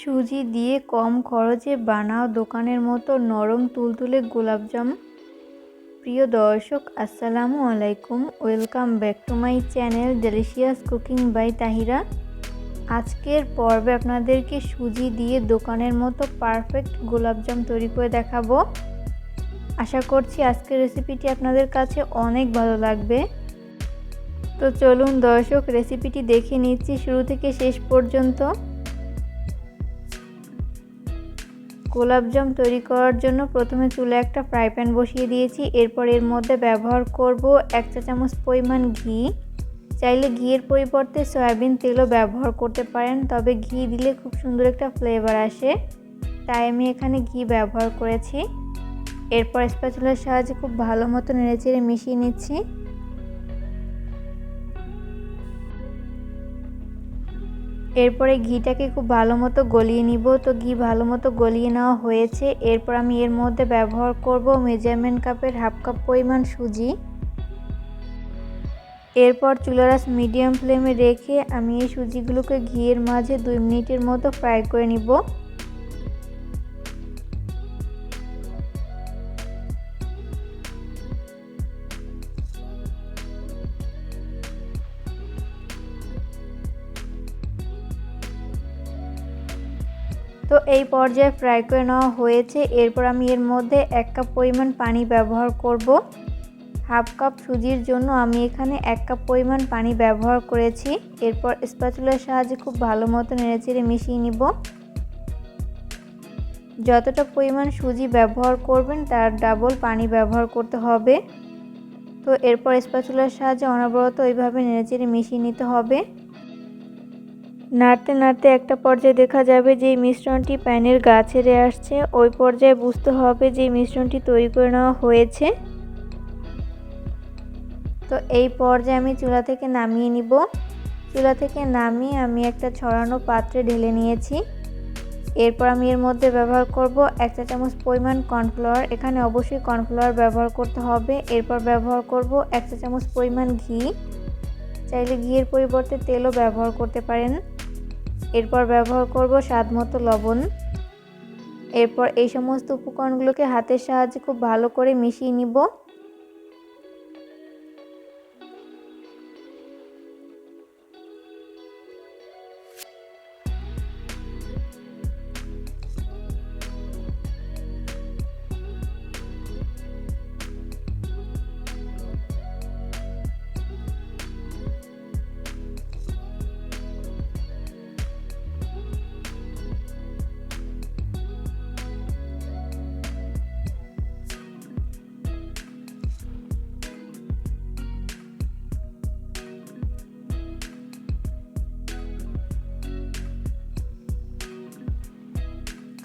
সুজি দিয়ে কম খরচে বানাও দোকানের মতো নরম তুলতুলে গোলাপজাম। প্রিয় দর্শক, আসসালামু আলাইকুম। Welcome back to my channel delicious cooking by Tahira. আজকের পর্বে আপনাদেরকে সুজি দিয়ে দোকানের মতো পারফেক্ট গোলাপজাম তৈরি করে দেখাবো। আশা করছি আজকের রেসিপিটি আপনাদের কাছে অনেক ভালো লাগবে। তো চলুন দর্শক, রেসিপিটি দেখে নিচ্ছি শুরু থেকে শেষ পর্যন্ত। গোলাপজাম তৈরি করার জন্য প্রথমে চুলে একটা ফ্রাই প্যান বসিয়ে দিয়েছি। এরপর এর মধ্যে ব্যবহার করব এক চা চামচ পরিমাণ ঘি। চাইলে ঘিয়ের পরিবর্তে সয়াবিন তেলও ব্যবহার করতে পারেন, তবে ঘি দিলে খুব সুন্দর একটা ফ্লেভার আসে। তাই আমি এখানে ঘি ব্যবহার করেছি। এরপর স্প্যাচুলার সাহায্যে খুব ভালো মতো নেড়েচেড়ে মিশিয়ে নিচ্ছি। এরপরে ঘিটাকে খুব ভালো মতো গলিয়ে নিব। তো ঘি ভালো মতো গলিয়ে নেওয়া হয়েছে। এরপর আমি এর মধ্যে ব্যবহার করব মেজারমেন্ট কাপের হাফ কাপ পরিমাণ সুজি। এরপর চুলারাস মিডিয়াম ফ্লেমে রেখে আমি এই সুজিগুলোকে ঘিয়ের মাঝে দুই মিনিটের মতো ফ্রাই করে নিব। তো এই পর্যায়ে ফ্রাই করে নেওয়া হয়েছে। এরপর আমি এর মধ্যে এক কাপ পরিমাণ পানি ব্যবহার করব। হাফ কাপ সুজির জন্য আমি এখানে এক কাপ পরিমাণ পানি ব্যবহার করেছি। এরপর স্প্যাচুলার সাহায্যে খুব ভালো মতো নেড়েচেড়ে মিশিয়ে নিব। যতটা পরিমাণ সুজি ব্যবহার করবেন, তার ডাবল পানি ব্যবহার করতে হবে। তো এরপর স্প্যাচুলার সাহায্যে অনবরত ওইভাবে নেড়েচেড়ে মিশিয়ে নিতে হবে। নাড়তে নাড়তে একটা পর্যায়ে দেখা যাবে যে মিশ্রণটি প্যানের গা ছেড়ে আসছে। ওই পর্যায়ে বুঝতে হবে যে মিশ্রণটি তৈরি করে নেওয়া হয়েছে। তো এই পর্যায়ে আমি চুলা থেকে নামিয়ে নিব। চুলা থেকে নামিয়ে আমি একটা ছড়ানো পাত্রে ঢেলে নিয়েছি। এরপর আমি এর মধ্যে ব্যবহার করব এক চা চামচ পরিমাণ কর্নফ্লাওয়ার। এখানে অবশ্যই কর্নফ্লাওয়ার ব্যবহার করতে হবে। এরপর ব্যবহার করব এক চা চামচ পরিমাণ ঘি। চাইলে ঘিয়ের পরিবর্তে তেলও ব্যবহার করতে পারেন। এরপর ব্যবহার করব স্বাদ মতো লবণ। এরপর এই সমস্ত উপকরণগুলোকে হাতের সাহায্যে খুব ভালো করে মিশিয়ে নিব।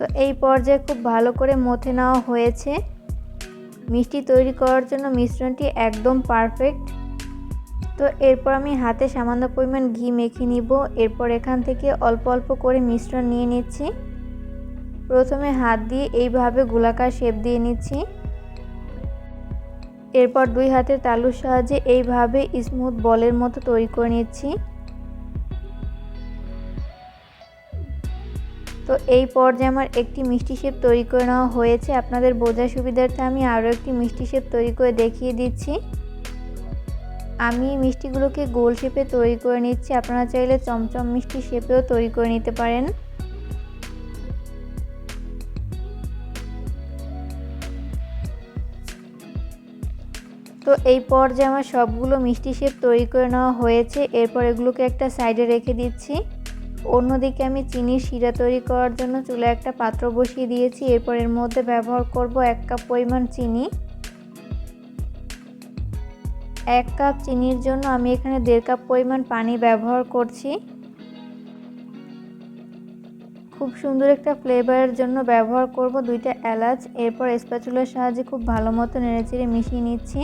তো এই পর্যায়ে খুব ভালো করে মথে নেওয়া হয়েছে। মিষ্টি তৈরি করার জন্য মিশ্রণটি একদম পারফেক্ট তো এরপর আমি হাতে সামান্য পরিমাণ ঘি মেখে নিব। এরপর এখান থেকে অল্প অল্প করে মিশ্রণ নিয়ে নিচ্ছি। প্রথমে হাত দিয়ে এইভাবে গোলাকার শেপ দিয়ে নিচ্ছি। এরপর দুই হাতের তালুর সাহায্যে এইভাবে স্মুথ বলের মতো তৈরি করে নিচ্ছি। তো এই পর্যায়ে আমার একটি মিষ্টি শেপ তৈরি করে নেওয়া হয়েছে। আপনাদের বোঝার সুবিধার্থে আমি আরও একটি মিষ্টি শেপ তৈরি করে দেখিয়ে দিচ্ছি। আমি মিষ্টিগুলোকে গোল শেপে তৈরি করে নিচ্ছি। আপনারা চাইলে চমচম মিষ্টি শেপেও তৈরি করে নিতে পারেন। তো এই পর্যায়ে আমার সবগুলো মিষ্টি শেপ তৈরি করে নেওয়া হয়েছে। এরপর এগুলোকে একটা সাইডে রেখে দিচ্ছি। অন্যদিকে আমি চিনির শিরা তৈরি করার জন্য চুলে একটা পাত্র বসিয়ে দিয়েছি। এরপর এর মধ্যে ব্যবহার করব এক কাপ পরিমাণ চিনি। এক কাপ চিনির জন্য আমি এখানে দেড় কাপ পরিমাণ পানি ব্যবহার করছি। খুব সুন্দর একটা ফ্লেভারের জন্য ব্যবহার করব দুইটা এলাচ। এরপর স্প্যাচুলার সাহায্যে খুব ভালো মতো নেড়েচেড়ে মিশিয়ে নিচ্ছি।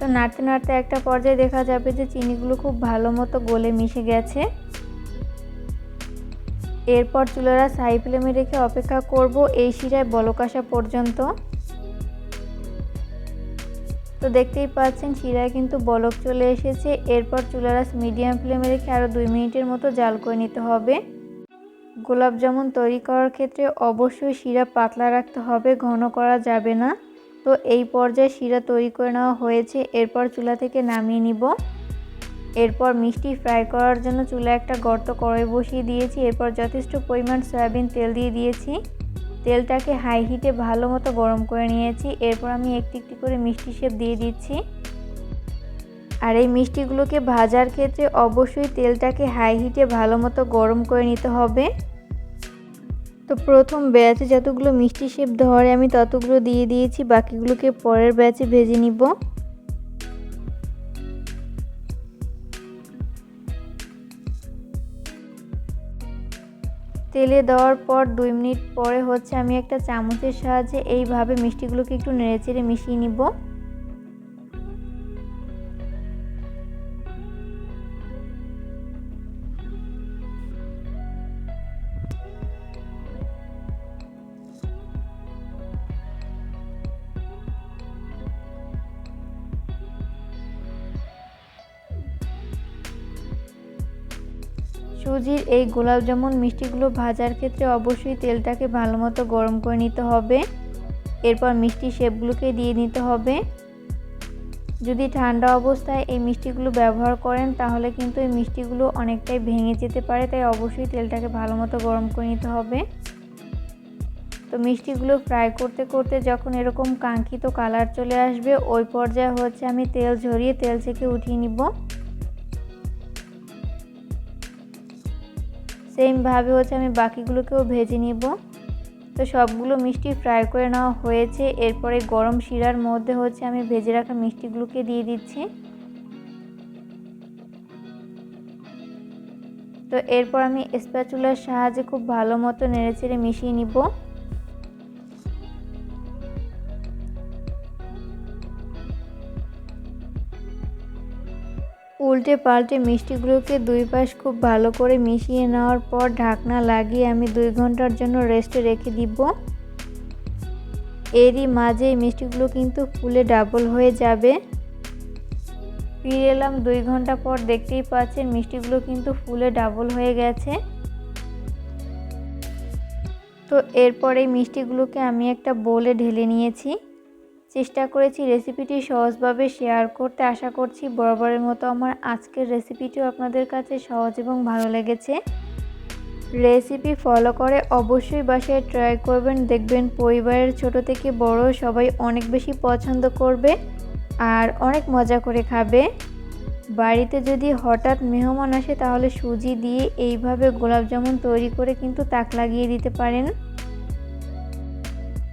তো নাড়তে নাড়তে একটা পর্যায়ে দেখা যাবে যে চিনিগুলো খুব ভালো মতো গলে মিশে গেছে। এরপর চুলারা হাই ফ্লেমে রেখে অপেক্ষা করব এই শিরায় বলক আসা পর্যন্ত। তো দেখতেই পাচ্ছেন শিরায় কিন্তু বলক চলে এসেছে। এরপর চুলারাস মিডিয়াম ফ্লেমে রেখে আরও দুই মিনিটের মতো জাল করে নিতে হবে। গোলাপ জামুন তৈরি করার ক্ষেত্রে অবশ্যই শিরা পাতলা রাখতে হবে, ঘন করা যাবে না। তো এই পর্যায়ে শিরা তৈরি করে নেওয়া হয়েছে। এরপর চুলা থেকে নামিয়ে নিব। এরপর মিষ্টি ফ্রাই করার জন্য চুলা একটা গর্ত কড়াই বসিয়ে দিয়েছি। এরপর যথেষ্ট পরিমাণ সয়াবিন তেল দিয়ে দিয়েছি। তেলটাকে হাই হিটে ভালো মতো গরম করে নিয়েছি। এরপর আমি একটি একটি করে মিষ্টি শেপ দিয়ে দিচ্ছি। আর এই মিষ্টিগুলোকে ভাজার ক্ষেত্রে অবশ্যই তেলটাকে হাই হিটে ভালো মতো গরম করে নিতে হবে। তো প্রথম ব্যাচে যতগুলো মিষ্টি শেপ ধরে আমি ততগুলো দিয়ে দিয়েছি, বাকিগুলোকে পরের ব্যাচে ভেজে নিব। তেলে দেওয়ার পর দুই মিনিট পরে হচ্ছে আমি একটা চামচের সাহায্যে এইভাবে মিষ্টিগুলোকে একটু নেড়েচেড়ে মিশিয়ে নিব। সুজির এই গোলাপ জামুন মিষ্টিগুলো ভাজার ক্ষেত্রে অবশ্যই তেলটাকে ভালো মতো গরম করে নিতে হবে। এরপর মিষ্টি শেপগুলোকে দিয়ে নিতে হবে। যদি ঠান্ডা অবস্থায় এই মিষ্টিগুলো ব্যবহার করেন, তাহলে কিন্তু এই মিষ্টিগুলো অনেকটাই ভেঙে যেতে পারে, তাই অবশ্যই তেলটাকে ভালো মতো গরম করে নিতে হবে। তো মিষ্টিগুলো ফ্রাই করতে করতে যখন এরকম কাঙ্ক্ষিত কালার চলে আসবে, ওই পর্যায়ে হচ্ছে আমি তেল ঝরিয়ে তেল থেকে উঠিয়ে নিব। সেমভাবে হচ্ছে আমি বাকিগুলোকেও ভেজে নিব। তো সবগুলো মিষ্টি ফ্রাই করে নেওয়া হয়েছে। এরপরে গরম শিরার মধ্যে হচ্ছে আমি ভেজে রাখা মিষ্টিগুলোকে দিয়ে দিচ্ছি। তো এরপর আমি স্প্যাচুলার সাহায্যে খুব ভালো মতো নেড়েচেড়ে মিশিয়ে নিব। উল্টে পাল্টে মিষ্টিগুলোকে দুই পাশ খুব ভালো করে মিশিয়ে নেওয়ার পর ঢাকনা লাগিয়ে আমি দুই ঘণ্টার জন্য রেস্টে রেখে দিব। এরই মাঝে মিষ্টিগুলো কিন্তু ফুলে ডাবল হয়ে যাবে। ফিরে এলাম দুই ঘণ্টা পর দেখতেই পাচ্ছেন মিষ্টিগুলো কিন্তু ফুলে ডাবল হয়ে গেছে। তো এরপর এই মিষ্টিগুলোকে আমি একটা বোলে ঢেলে নিয়েছি। চেষ্টা করেছি রেসিপিটি সহজভাবে শেয়ার করতে। আশা করছি বরাবরের মতো আমার আজকের রেসিপিটিও আপনাদের কাছে সহজ এবং ভালো লেগেছে। রেসিপি ফলো করে অবশ্যই বাসায় ট্রাই করবেন। দেখবেন পরিবারের ছোট থেকে বড় সবাই অনেক বেশি পছন্দ করবে আর অনেক মজা করে খাবে। বাড়িতে যদি হঠাৎ মেহমান আসে তাহলে সুজি দিয়ে এইভাবে গোলাপ জামুন তৈরি করে কিন্তু তাক লাগিয়ে দিতে পারেন।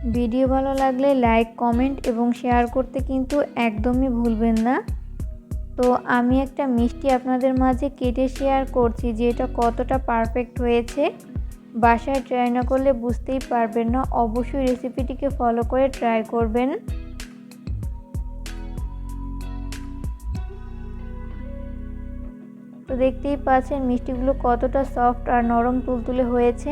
ভিডিও ভালো লাগলে লাইক, কমেন্ট এবং শেয়ার করতে কিন্তু একদমই ভুলবেন না। তো আমি একটা মিষ্টি আপনাদের মাঝে কেটে শেয়ার করছি যে এটা কতটা পারফেক্ট হয়েছে। বাসায় ট্রাই না করলে বুঝতেই পারবেন না। অবশ্যই রেসিপিটিকে ফলো করে ট্রাই করবেন। তো দেখতেই পাচ্ছেন মিষ্টিগুলো কতটা সফট আর নরম তুলতুলে হয়েছে।